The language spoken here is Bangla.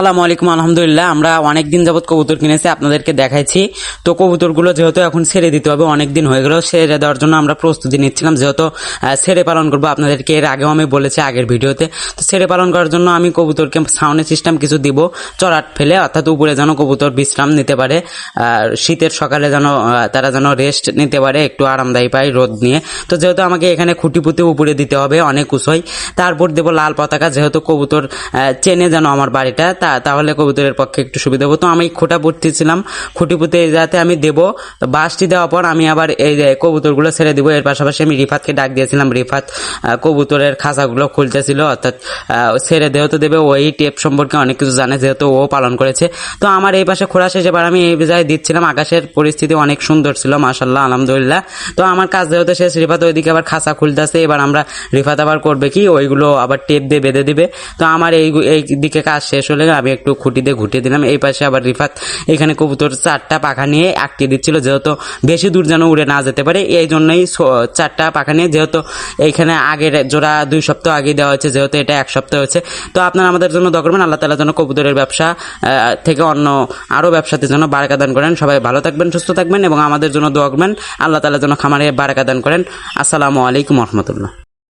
আসসালামু আলাইকুম, আলহামদুলিল্লাহ। আমরা অনেক দিন যাবত কবুতর কিনেছি, আপনাদেরকে দেখাইছি। তো কবুতরগুলো যেহেতু এখন ছেড়ে দিতে হবে অনেক দিন হয়ে গেল, ছেড়ে দেওয়ার জন্য আমরা প্রস্তুতি নিচ্ছিলাম। যেহেতু ছেড়ে পালন করব, আপনাদেরকে এর আগেও আমি বলেছি আগের ভিডিওতে। তো ছেড়ে পালন করার জন্য আমি কবুতরকে সাউন্ড সিস্টেম কিছু দিব, চড়াট ফেলে, অর্থাৎ উপরে যেন কবুতর বিশ্রাম নিতে পারে শীতের সকালে যেন তারা যেন রেস্ট নিতে পারে, একটু আরামদায়ী পায় রোদ নিয়ে। তো যেহেতু আমাকে এখানে খুঁটি পুঁতে উপরে দিতে হবে, অনেক উঁচুই, তারপর দেবো লাল পতাকা, যেহেতু কবুতর চেনে যেন আমার বাড়িটা তাহলে কবুতরের পক্ষে একটু সুবিধা হব তো আমি খোটা পুঁততেছিলাম। খুঁটি পুঁতে যাতে আমি দেবো তো বাঁশটি দেওয়ার পর আমি আবার এই কবুতরগুলো ছেড়ে দেবো। এর পাশাপাশি আমি রিফাতকে ডাক দিয়েছিলাম। রিফাত কবুতরের খাঁচাগুলো খুলতেছিল, অর্থাৎ ছেড়ে দেও তো দেবে, ওই টেপ সম্পর্কে অনেক কিছু জানে, যেহেতু ও পালন করেছে। তো আমার এই পাশে খোড়া শেষ, এবার আমি এই জায়গায় দিচ্ছিলাম। আকাশের পরিস্থিতি অনেক সুন্দর ছিল মাসাল্লাহ আলহামদুলিল্লাহ। তো আমার কাজ যেহেতু শেষ, রিফাত ওইদিকে আবার খাঁচা খুলতেছে। এবার আমরা রিফাত আবার করবে কি? ওইগুলো আবার টেপ দিয়ে বেঁধে দিবে। তো আমার এই এই দিকে কাজ শেষ হলে আমি একটু খুঁটি দিয়ে ঘুটিয়ে দিলাম। এই পাশে আবার রিফাত এখানে কবুতর চারটা পাখা নিয়ে আটকে দিচ্ছিল, যেহেতু বেশি দূর যেন উড়ে না যেতে পারে, এই জন্যই চারটা পাখা নিয়ে যেহেতু এইখানে আগের জোড়া দুই সপ্তাহ আগে দেওয়া হয়েছে, যেহেতু এটা এক সপ্তাহ হয়েছে। তো আপনারা আমাদের জন্য দোয়া করবেন, আল্লাহ তালা যেন কবুতরের ব্যবসা থেকে অন্য আরও ব্যবসাতে যেন বারাকা দান করেন। সবাই ভালো থাকবেন, সুস্থ থাকবেন এবং আমাদের জন্য দোয়া আল্লাহ তালা যেন খামারে বারাকা দান করেন। আসসালামু আলাইকুম রহমতুল্লাহ।